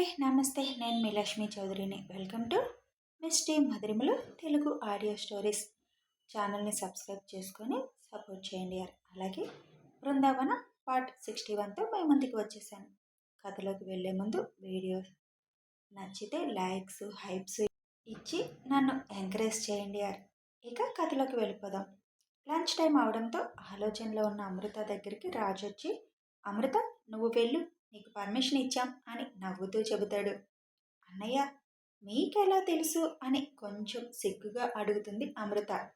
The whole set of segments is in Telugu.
అండి నమస్తే. నేను మీ లక్ష్మీ చౌదరిని. వెల్కమ్ టు మిస్టీ మధురిమలు తెలుగు ఆడియో స్టోరీస్. ఛానల్ని సబ్స్క్రైబ్ చేసుకొని సపోర్ట్ చేయండి అలాగే బృందావన పార్ట్ సిక్స్టీ వన్తో మీ ముందుకు వచ్చేసాను. కథలోకి వెళ్ళే ముందు వీడియో నచ్చితే లైక్స్ హైప్స్ ఇచ్చి నన్ను ఎంకరేజ్ చేయండి అర్ ఇక కథలోకి వెళ్ళిపోదాం. లంచ్ టైం అవడంతో ఆలోచనలో ఉన్న అమృత దగ్గరికి రాజు వచ్చి అమృత నువ్వు వెళ్ళు. నీకు పర్మిషన్ ఇచ్చాం అని నవ్వుతూ చెబుతాడు. అన్నయ్య మీకెలా తెలుసు? అని కొంచెం సిగ్గుగా అడుగుతుంది అమృత.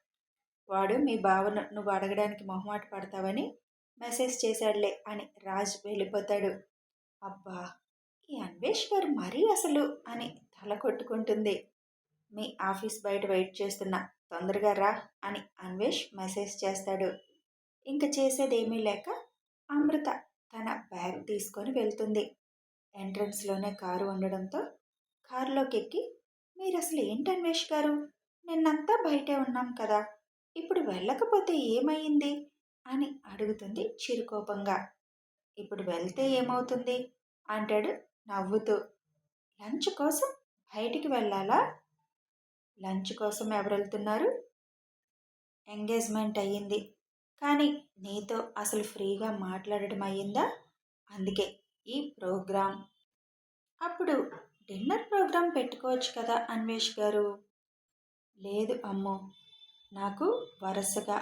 వాడు మీ భావన నువ్వు అడగడానికి మొహమాట పడతావని మెసేజ్ చేశాడులే అని రాజ్ వెళ్ళిపోతాడు. అబ్బా ఈ అన్వేష్ గారు మరీ అసలు అని తల కొట్టుకుంటుంది. మీ ఆఫీస్ బయట వెయిట్ చేస్తున్నా తొందరగా రా అని అన్వేష్ మెసేజ్ చేస్తాడు. ఇంక చేసేదేమీ లేక అమృత తన బ్యాగ్ తీసుకొని వెళ్తుంది. ఎంట్రన్స్లోనే కారు ఉండడంతో కారులోకి ఎక్కి మీరు అసలు ఏంటి అన్వేష్ గారు? నిన్నంతా బయటే ఉన్నాం కదా! ఇప్పుడు వెళ్ళకపోతే ఏమయ్యింది? అని అడుగుతుంది చిరుకోపంగా. ఇప్పుడు వెళ్తే ఏమవుతుంది? అంటాడు నవ్వుతూ. లంచ్ కోసం బయటికి వెళ్ళాలా? లంచ్ కోసం ఎవరు వెళ్తున్నారు ఎంగేజ్మెంట్ అయ్యింది. కానీ నీతో అసలు ఫ్రీగా మాట్లాడడం అయ్యిందా? అందుకే ఈ ప్రోగ్రాం. అప్పుడు డిన్నర్ ప్రోగ్రాం పెట్టుకోవచ్చు కదా అన్వేష్ గారు. లేదు అమ్మో నాకు వరుసగా.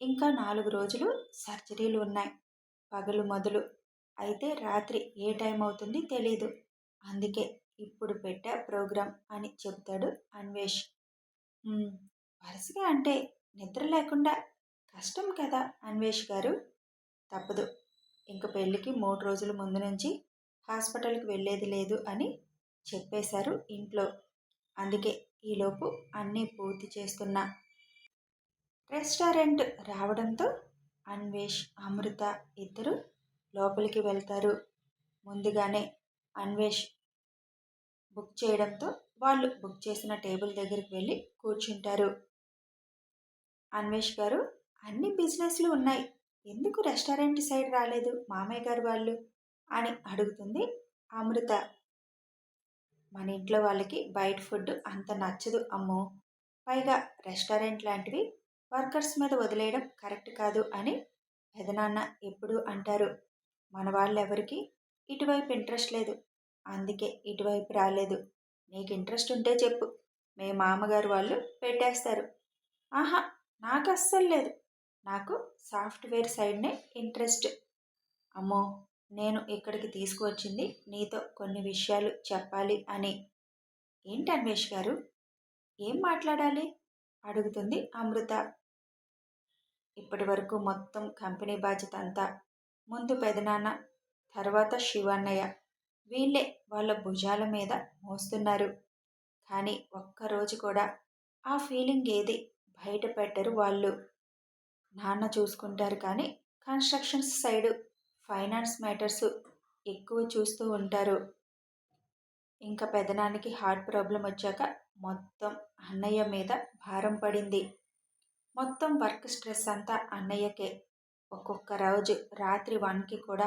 ఇంకా నాలుగు రోజులు సర్జరీలు ఉన్నాయి పగలు మొదలు. అయితే రాత్రి ఏ టైం అవుతుంది తెలీదు. అందుకే ఇప్పుడు పెట్టా ప్రోగ్రాం అని చెబుతాడు అన్వేష్. వరుసగా అంటే నిద్ర లేకుండా కష్టం కదా అన్వేష్ గారు. తప్పదు ఇంక పెళ్ళికి మూడు రోజుల ముందు నుంచి హాస్పిటల్కి వెళ్ళేది లేదు అని చెప్పేశారు ఇంట్లో. అందుకే ఈలోపు అన్నీ పూర్తి చేస్తున్నా. రెస్టారెంట్ రావడంతో అన్వేష్ అమృత ఇద్దరు లోపలికి వెళ్తారు. ముందుగానే అన్వేష్ బుక్ చేయడంతో వాళ్ళు బుక్ చేసిన టేబుల్ దగ్గరికి వెళ్ళి కూర్చుంటారు. అన్వేష్ గారు అన్ని బిజినెస్లు ఉన్నాయి. ఎందుకు రెస్టారెంట్ సైడ్ రాలేదు? మామయ్య గారు వాళ్ళు అని అడుగుతుంది. అమృత మన ఇంట్లో వాళ్ళకి బయట ఫుడ్ అంత నచ్చదు అమ్మో. పైగా రెస్టారెంట్ లాంటివి వర్కర్స్ మీద వదిలేయడం కరెక్ట్ కాదు అని పెదనాన్న ఎప్పుడూ అంటారు. మన వాళ్ళు ఎవరికి ఇటువైపు ఇంట్రెస్ట్ లేదు. అందుకే ఇటువైపు రాలేదు. నీకు ఇంట్రెస్ట్ ఉంటే చెప్పు. మీ మామగారు వాళ్ళు పెట్టేస్తారు. ఆహా నాకు అస్సలు లేదు. నాకు సాఫ్ట్వేర్ సైడ్నే ఇంట్రెస్ట్. అమ్మో నేను ఇక్కడికి తీసుకువచ్చింది నీతో కొన్ని విషయాలు చెప్పాలి అని. ఏంటి అన్వేష్ గారు? ఏం మాట్లాడాలి? అడుగుతుంది అమృత. ఇప్పటి వరకు మొత్తం కంపెనీ బాధ్యత అంతా ముందు పెదనాన్న తర్వాత శివన్నయ్య. వీళ్ళే వాళ్ళ భుజాల మీద మోస్తున్నారు. కానీ ఒక్కరోజు కూడా ఆ ఫీలింగ్ ఏది బయట పెట్టరు వాళ్ళు. నాన్న చూసుకుంటారు కానీ కన్స్ట్రక్షన్స్ సైడు ఫైనాన్స్ మ్యాటర్స్ ఎక్కువ చూస్తూ ఉంటారు. ఇంకా పెదనానికి హార్ట్ ప్రాబ్లం వచ్చాక మొత్తం అన్నయ్య మీద భారం పడింది. మొత్తం వర్క్ స్ట్రెస్ అంతా అన్నయ్యకే. ఒక్కొక్క రోజు రాత్రి వన్కి కూడా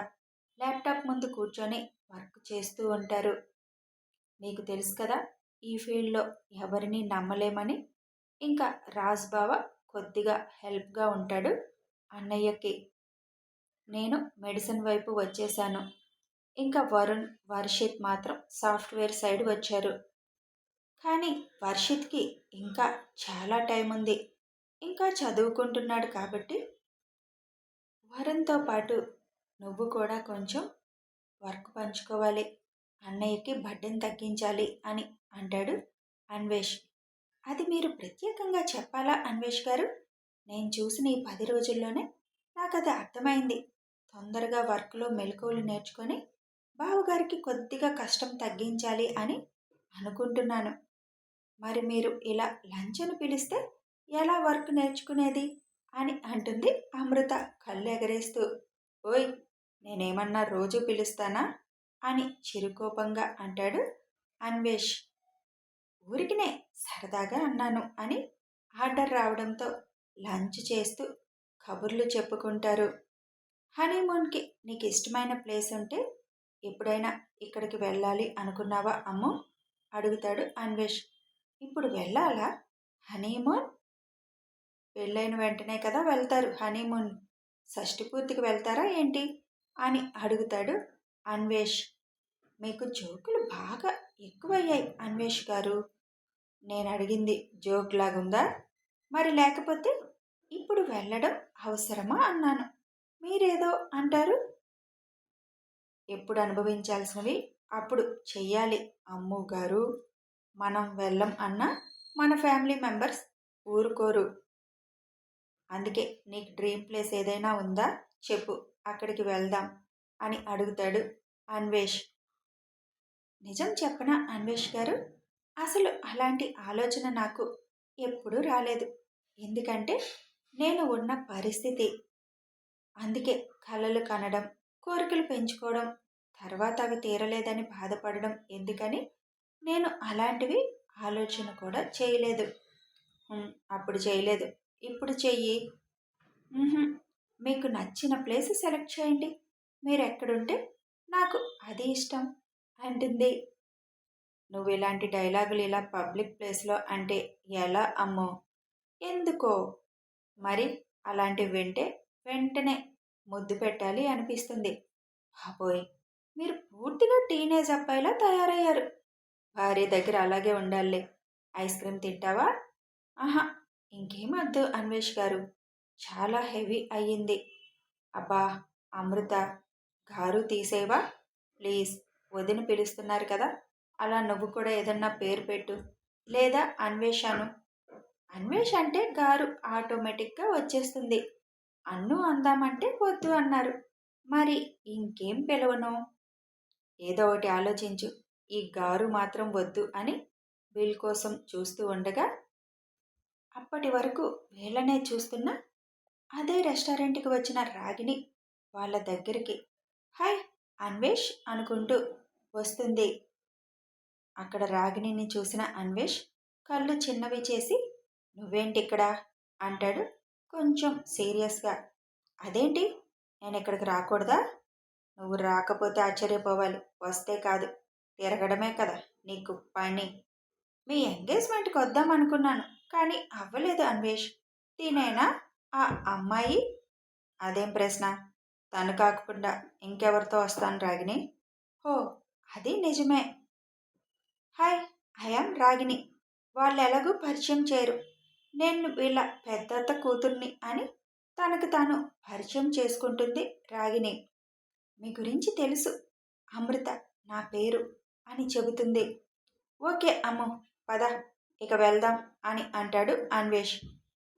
ల్యాప్టాప్ ముందు కూర్చొని వర్క్ చేస్తూ ఉంటారు. నీకు తెలుసు కదా ఈ ఫీల్డ్లో ఎవరిని నమ్మలేమని. ఇంకా రాజ్ బావ కొద్దిగా హెల్ప్గా ఉంటాడు అన్నయ్యకి. నేను మెడిసిన్ వైపు వచ్చేసాను ఇంకా వరుణ్ వర్షిత్ మాత్రం సాఫ్ట్వేర్ సైడ్ వచ్చారు. కానీ వర్షిత్కి ఇంకా చాలా టైం ఉంది. ఇంకా చదువుకుంటున్నాడు కాబట్టి వరుణ్తో పాటు నువ్వు కూడా కొంచెం వర్క్ పంచుకోవాలి. అన్నయ్యకి బడ్డెన్ తగ్గించాలి అని అంటాడు అన్వేష్. అది మీరు ప్రత్యేకంగా చెప్పాలా అన్వేష్ గారు? నేను చూసిన ఈ పది రోజుల్లోనే నాకు అది అర్థమైంది. తొందరగా వర్క్లో మెలకువలు నేర్చుకొని బావగారికి కొద్దిగా కష్టం తగ్గించాలి అని అనుకుంటున్నాను. మరి మీరు ఇలా లంచ్ పిలిస్తే ఎలా వర్క్ నేర్చుకునేది? అని అంటుంది అమృత కళ్ళు ఎగరేస్తూ ఓయ్ నేనేమన్నా రోజు పిలుస్తానా? అని చిరుకోపంగా అంటాడు అన్వేష్. ఊరికినే సరదాగా అన్నాను అని ఆర్డర్ రావడంతో లంచ్ చేస్తూ కబుర్లు చెప్పుకుంటారు. హనీమూన్కి నీకు ఇష్టమైన ప్లేస్ ఉంటే ఎప్పుడైనా ఇక్కడికి వెళ్ళాలి అనుకున్నావా అమ్ము? అడుగుతాడు అన్వేష్. ఇప్పుడు వెళ్ళాలా? హనీమూన్? పెళ్ళైన వెంటనే కదా వెళ్తారు హనీమూన్. షష్టి పూర్తికి వెళ్తారా ఏంటి? అని అడుగుతాడు అన్వేష్. మీకు జోకులు బాగా ఎక్కువయ్యాయి అన్వేష్ గారు. నేను అడిగింది జోక్ లాగుందా మరి లేకపోతే ఇప్పుడు వెళ్ళడం అవసరమా అన్నాను. అంటారు? ఎప్పుడు అనుభవించాల్సినవి అప్పుడు చెయ్యాలి. అమ్ము గారు మనం వెళ్ళం అన్నా మన ఫ్యామిలీ మెంబర్స్ ఊరుకోరు. అందుకే నీకు డ్రీమ్ ప్లేస్ ఏదైనా ఉందా చెప్పు అక్కడికి వెళ్దాం అని అడుగుతాడు అన్వేష్. నిజం చెప్పనా అన్వేష్ గారు? అసలు అలాంటి ఆలోచన నాకు ఎప్పుడూ రాలేదు. ఎందుకంటే నేను ఉన్న పరిస్థితి అందుకే కలలు కనడం కోరికలు పెంచుకోవడం తర్వాత అవి తీరలేదని బాధపడడం ఎందుకని? నేను అలాంటివి ఆలోచన కూడా చేయలేదు. అప్పుడు చేయలేదు. ఇప్పుడు చెయ్యి. మీకు నచ్చిన ప్లేస్ సెలెక్ట్ చేయండి. మీరు ఎక్కడుంటే నాకు అది ఇష్టం అంటుంది. నువ్వు ఇలాంటి డైలాగులు ఇలా పబ్లిక్ ప్లేస్లో అంటే ఎలా అమ్మో? ఎందుకో? మరి అలాంటివి వింటే వెంటనే ముద్దు పెట్టాలి అనిపిస్తుంది. బాబోయ్ మీరు పూర్తిగా టీనేజ్ అబ్బాయిలా తయారయ్యారు. భార్య దగ్గర అలాగే ఉండాలి ఐస్ క్రీమ్ తింటావా? ఆహా! ఇంకేం వద్దు అన్వేష్ గారు. చాలా హెవీ అయ్యింది. అబ్బా! అమృత! గారు తీసేవా? ప్లీజ్! వదిన పిలుస్తున్నారు కదా! అలా నువ్వు కూడా ఏదన్నా పేరు పెట్టు. లేదా అన్వేషాను. అన్వేష్ అంటే గారు ఆటోమేటిక్గా వచ్చేస్తుంది. అన్ను అందామంటే వద్దు అన్నారు. మరి ఇంకేం పిలవను? ఏదో ఒకటి ఆలోచించు. ఈ గారు మాత్రం వద్దు అని బిల్ కోసం చూస్తూ ఉండగా అప్పటి వరకు వీళ్ళనే చూస్తున్న అదే రెస్టారెంట్కి వచ్చిన రాగిని వాళ్ళ దగ్గరికి హాయ్ అన్వేష్ అనుకుంటూ వస్తుంది. అక్కడ రాగిణిని చూసిన అన్వేష్ కళ్ళు చిన్నవి చేసి నువ్వేంటి ఇక్కడ అంటాడు. కొంచెం సీరియస్గా. అదేంటి? నేను ఇక్కడికి రాకూడదా? నువ్వు రాకపోతే ఆశ్చర్యపోవాలి. వస్తే కాదు. తిరగడమే కదా నీకు పని. మీ ఎంగేజ్మెంట్కి వద్దాం అనుకున్నాను కానీ అవ్వలేదు అన్వేష్. తినైనా? ఆ అమ్మాయి? అదేం ప్రశ్న? తను కాకుండా ఇంకెవరితో వస్తాను రాగిని? హో అది నిజమే. Hi I'm Ragini. వాళ్ళు ఎలాగూ పరిచయం చేయరు. నేను వీళ్ళ పెద్దత్త కూతుర్ని అని తనకు తాను పరిచయం చేసుకుంటుంది రాగిని మీ గురించి తెలుసు. అమృత నా పేరు అని చెబుతుంది. ఓకే అమ్ము పద ఇక వెళ్దాం అని అంటాడు అన్వేష్.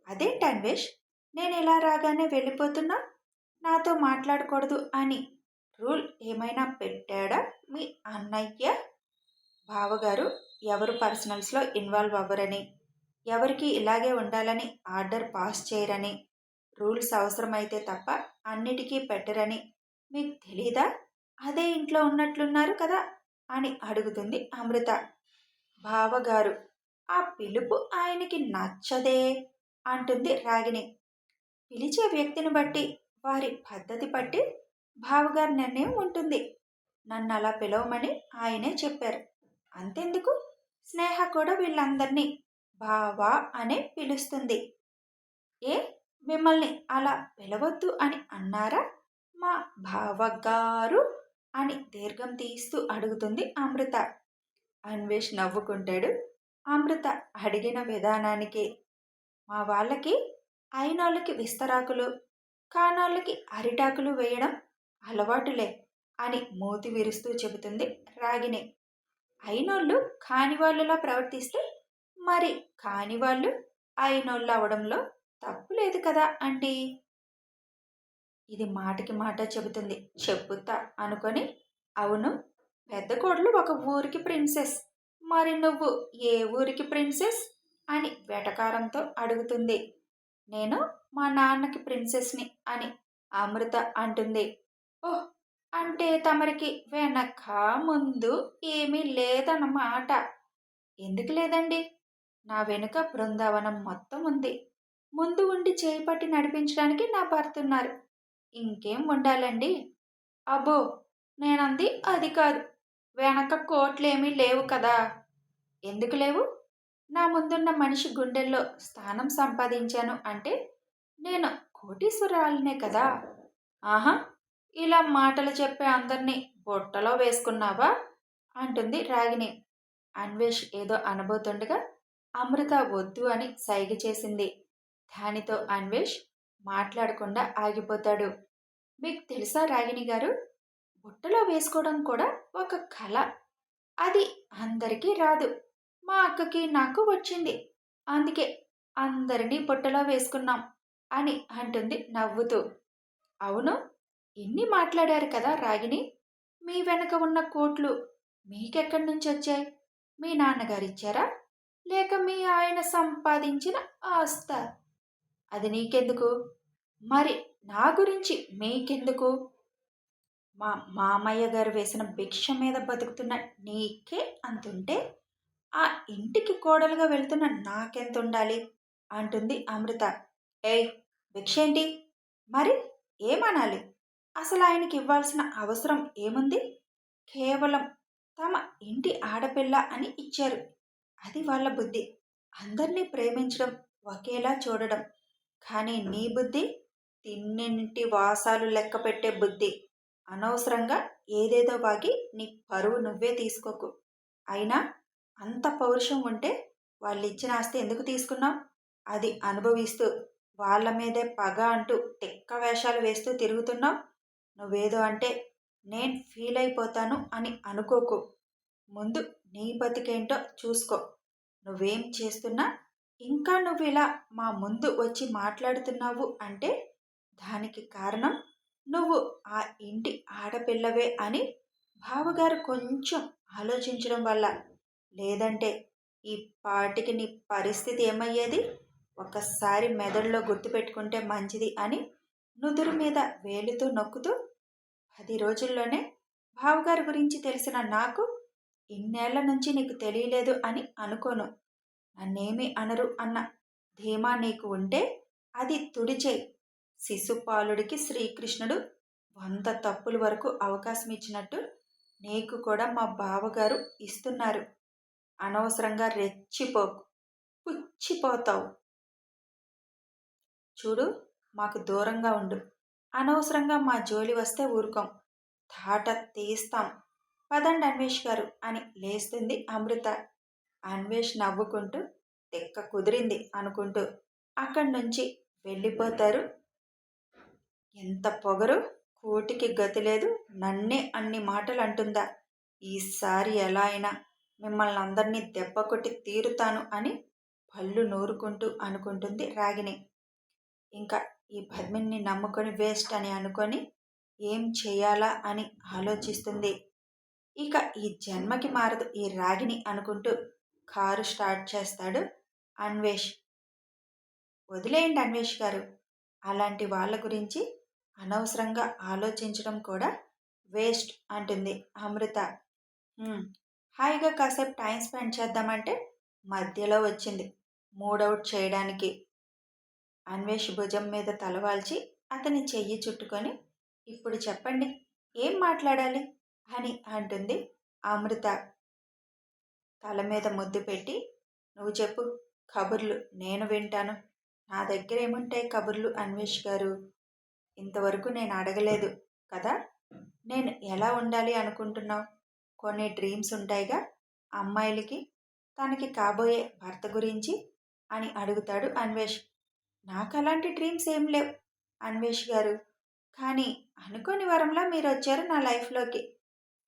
అదేంటి అన్వేష్? నేను ఇలా రాగానే వెళ్ళిపోతున్నా? నాతో మాట్లాడకూడదు అని రూల్ ఏమైనా పెట్టాడా మీ అన్నయ్య? బావగారు ఎవరు పర్సనల్స్లో ఇన్వాల్వ్ అవ్వరని. ఎవరికి ఇలాగే ఉండాలని ఆర్డర్ పాస్ చేయరని రూల్స్ అవసరమైతే తప్ప అన్నిటికీ పెట్టరని మీకు తెలీదా? అదే ఇంట్లో ఉన్నట్లున్నారు కదా అని అడుగుతుంది అమృత. బావగారు ఆ పిలుపు ఆయనకి నచ్చదే అంటుంది రాగిణి. పిలిచే వ్యక్తిని బట్టి వారి పద్ధతి బట్టి బావగారి నిర్ణయం ఉంటుంది. నన్ను అలా పిలవమని ఆయనే చెప్పారు. అంతెందుకు? స్నేహ కూడా వీళ్ళందరినీ బావా అనే పిలుస్తుంది. ఏ? మిమ్మల్ని అలా పిలవద్దు అని అన్నారా? మా బావగారు అని దీర్ఘం తీస్తూ అడుగుతుంది అమృత. అన్వేష్ నవ్వుకుంటాడు. అమృత అడిగిన విధానానికి. మా వాళ్ళకి అయినోళ్ళకి విస్తరాకులు కానోళ్ళకి అరిటాకులు వేయడం అలవాటులే అని మూతి విరుస్తూ చెబుతుంది రాగిని అయినోళ్ళు కాని వాళ్ళలా ప్రవర్తిస్తే మరి కాని వాళ్ళు అయినోళ్ళు అవడంలో తప్పు లేదు కదా అండి ఇది మాటకి మాట చెబుతుంది. చెప్పుతా అనుకొని అవును పెద్ద కోడలు ఒక ఊరికి ప్రిన్సెస్. మరి నువ్వు ఏ ఊరికి ప్రిన్సెస్? అని వెటకారంతో అడుగుతుంది. నేను మా నాన్నకి ప్రిన్సెస్ని అని అమృత అంటుంది. ఓహ్ అంటే తమరికి వెనక ముందు ఏమీ లేదన్నమాట. ఎందుకు లేదండి? నా వెనుక బృందావనం మొత్తం ఉంది. ముందు ఉండి చేపట్టి నడిపించడానికి నా భర్త ఉన్నారు ఇంకేం ఉండాలండి? అబ్బో! నేనంది అది కాదు. వెనక కోట్లేమీ లేవు కదా! ఎందుకు లేవు? నా ముందున్న మనిషి గుండెల్లో స్థానం సంపాదించాను అంటే నేను కోటీశ్వరాలనే కదా! ఆహా! ఇలా మాటలు చెప్పే అందరినీ బొట్టలో వేసుకున్నావా? అంటుంది రాగిని అన్వేష్ ఏదో అనబోతుండగా అమృత వద్దు అని సైగ చేసింది. దానితో అన్వేష్ మాట్లాడకుండా ఆగిపోతాడు. మీకు తెలుసా రాగిణి గారు? బుట్టలో వేసుకోవడం కూడా ఒక కళ. అది అందరికీ రాదు. మా అక్కకి నాకు వచ్చింది. అందుకే అందరినీ బుట్టలో వేసుకున్నాం అని అంటుంది నవ్వుతూ. అవును ఎన్ని మాట్లాడారు కదా రాగిణి? మీ వెనక ఉన్న కోట్లు మీకెక్కడి నుంచి వచ్చాయి? మీ నాన్నగారు ఇచ్చారా? లేక మీ ఆయన సంపాదించిన ఆస్త. అది నీకెందుకు? మరి నా గురించి మీకెందుకు? మా మామయ్య గారు వేసిన భిక్ష మీద బతుకుతున్న నీకే అంతుంటే ఆ ఇంటికి కోడలుగా వెళ్తున్న నాకెంత ఉండాలి అంటుంది అమృత. ఏయ్ భిక్ష ఏంటి? మరి ఏమనాలి? అసలు ఆయనకి ఇవ్వాల్సిన అవసరం ఏముంది? కేవలం తమ ఇంటి ఆడపిల్ల అని ఇచ్చారు. అది వాళ్ళ బుద్ధి. అందరినీ ప్రేమించడం ఒకేలా చూడడం. కానీ నీ బుద్ధి తిన్నింటి వాసాలు లెక్క పెట్టే బుద్ధి. అనవసరంగా ఏదేదో వాగి నీ పరువు నువ్వే తీసుకోకు. అయినా అంత పౌరుషం ఉంటే వాళ్ళు ఇచ్చిన ఆస్తి ఎందుకు తీసుకున్నావు? అది అనుభవిస్తూ వాళ్ళ మీదే పగ అంటూ తెక్క వేషాలు వేస్తూ తిరుగుతున్నావు? నువ్వేదో అంటే నేను ఫీల్ అయిపోతాను అని అనుకోకు. ముందు నీ బతికేంటో చూసుకో. నువ్వేం చేస్తున్నా ఇంకా నువ్వు ఇలా మా ముందు వచ్చి మాట్లాడుతున్నావు అంటే దానికి కారణం నువ్వు ఆ ఇంటి ఆడపిల్లవే అని బావగారు కొంచెం ఆలోచించడం వల్ల. లేదంటే ఈ పాటికి నీ పరిస్థితి ఏమయ్యేది? ఒకసారి మెదడులో గుర్తుపెట్టుకుంటే మంచిది అని నుదురు మీద వేలుతో నొక్కుతూ పది రోజుల్లోనే బావగారి గురించి తెలిసిన నాకు ఇన్నేళ్ళ నుంచి నీకు తెలియలేదు అని అనుకోను. నన్నేమి అనరు అన్న ధీమా నీకు ఉంటే అది తుడిచే శిశుపాలుడికి శ్రీకృష్ణుడు వంద తప్పుల వరకు అవకాశం ఇచ్చినట్టు నీకు కూడా మా బావగారు ఇస్తున్నారు. అనవసరంగా రెచ్చిపోకు. పుచ్చిపోతావు. చూడు మాకు దూరంగా ఉండు. అనవసరంగా మా జోలి వస్తే ఊరుకోం. తాట తీస్తాం. పదండి అన్వేష్ గారు అని లేస్తుంది అమృత. అన్వేష్ నవ్వుకుంటూ తెక్క కుదిరింది అనుకుంటూ అక్కడి నుంచి వెళ్ళిపోతారు. ఎంత పొగరు? కోటికి గతి లేదు. నన్నే అన్ని మాటలు అంటుందా ఈసారి ఎలా అయినా మిమ్మల్ని అందరినీ దెబ్బ కొట్టి తీరుతాను అని పళ్ళు నూరుకుంటూ అనుకుంటుంది రాగిని ఇంకా ఈ పద్మిని నమ్ముకొని వేస్ట్ అని అనుకొని ఏం చేయాలా అని ఆలోచిస్తుంది ఇక ఈ జన్మకి మారదు ఈ రాగిని అనుకుంటూ కారు స్టార్ట్ చేస్తాడు అన్వేష్. వదిలేయండి అన్వేష్ గారు. అలాంటి వాళ్ళ గురించి అనవసరంగా ఆలోచించడం కూడా వేస్ట్ అంటుంది అమృత. హాయిగా కాసేపు టైం స్పెండ్ చేద్దామంటే మధ్యలో వచ్చింది. మూడౌట్ చేయడానికి. అన్వేష్ భుజం మీద తలవాల్చి అతని చెయ్యి చుట్టుకొని ఇప్పుడు చెప్పండి ఏం మాట్లాడాలి? అని అంటుంది అమృత. తల మీద ముద్దు పెట్టి నువ్వు చెప్పు కబుర్లు నేను వింటాను. నా దగ్గర ఏముంటాయి కబుర్లు అన్వేష్ గారు? ఇంతవరకు నేను అడగలేదు కదా? నేను ఎలా ఉండాలి అనుకుంటున్నావు? కొన్ని డ్రీమ్స్ ఉంటాయిగా అమ్మాయిలకి తనకి కాబోయే భర్త గురించి అని అడుగుతాడు అన్వేష్. నాకు అలాంటి డ్రీమ్స్ ఏం లేవు అన్వేష్ గారు. కానీ అనుకోని వరంలా మీరు వచ్చారు నా లైఫ్లోకి.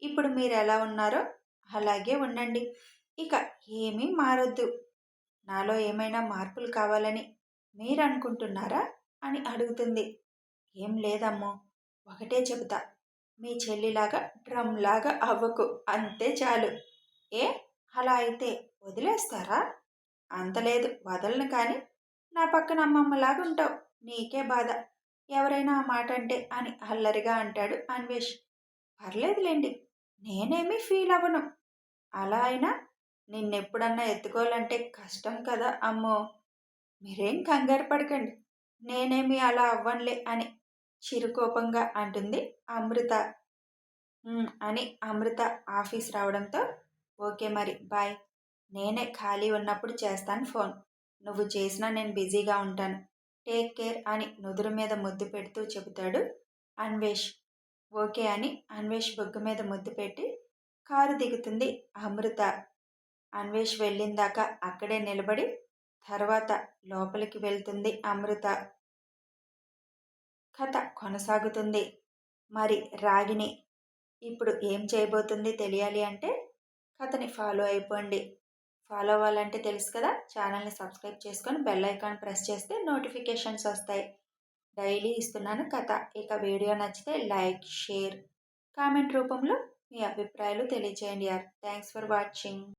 ఇప్పుడు మీరు ఎలా ఉన్నారో అలాగే ఉండండి. ఇక ఏమీ మారొద్దు. నాలో ఏమైనా మార్పులు కావాలని మీరు అనుకుంటున్నారా అని అడుగుతుంది. ఏం లేదమ్మో ఒకటే చెబుతా. మీ చెల్లిలాగా డ్రమ్లాగా అవ్వకు. అంతే చాలు. ఏ? అలా అయితే వదిలేస్తారా? అంతలేదు వదలను కానీ నా పక్కన అమ్మమ్మలాగా ఉంటావు. నీకే బాధ. ఎవరైనా ఆ మాట అంటే అని అల్లరిగా అంటాడు అన్వేష్. పర్లేదులేండి నేనేమీ ఫీల్ అవ్వను. అలా అయినా నిన్నెప్పుడన్నా ఎత్తుకోవాలంటే కష్టం కదా అమ్మో! మీరేం కంగారు పడకండి. నేనేమి అలా అవ్వనులే అని చిరుకోపంగా అంటుంది అమృత. అని అమృత ఆఫీస్ రావడంతో ఓకే మరి బాయ్. నేనే ఖాళీ ఉన్నప్పుడు చేస్తాను ఫోన్. నువ్వు చేసినా నేను బిజీగా ఉంటాను. టేక్ కేర్ అని నుదురు మీద ముద్దు పెడుతూ చెబుతాడు అన్వేష్. ఓకే అని అన్వేష్ బొగ్గు మీద ముద్దు పెట్టి కారు దిగుతుంది అమృత. అన్వేష్ వెళ్ళిందాక అక్కడే నిలబడి తర్వాత లోపలికి వెళ్తుంది అమృత. కథ కొనసాగుతుంది. మరి రాగిని ఇప్పుడు ఏం చేయబోతుంది తెలియాలి అంటే కథని ఫాలో అయిపోండి. ఫాలో అవ్వాలంటే తెలుసు కదా ఛానల్ని సబ్స్క్రైబ్ చేసుకొని బెల్ ఐకాన్ ప్రెస్ చేస్తే నోటిఫికేషన్స్ వస్తాయి. డైలీ ఇస్తున్నాను కథ. ఇక వీడియో నచ్చితే లైక్ షేర్ కామెంట్ రూపంలో మీ అభిప్రాయాలు తెలియజేయండి యార్. Thanks for watching.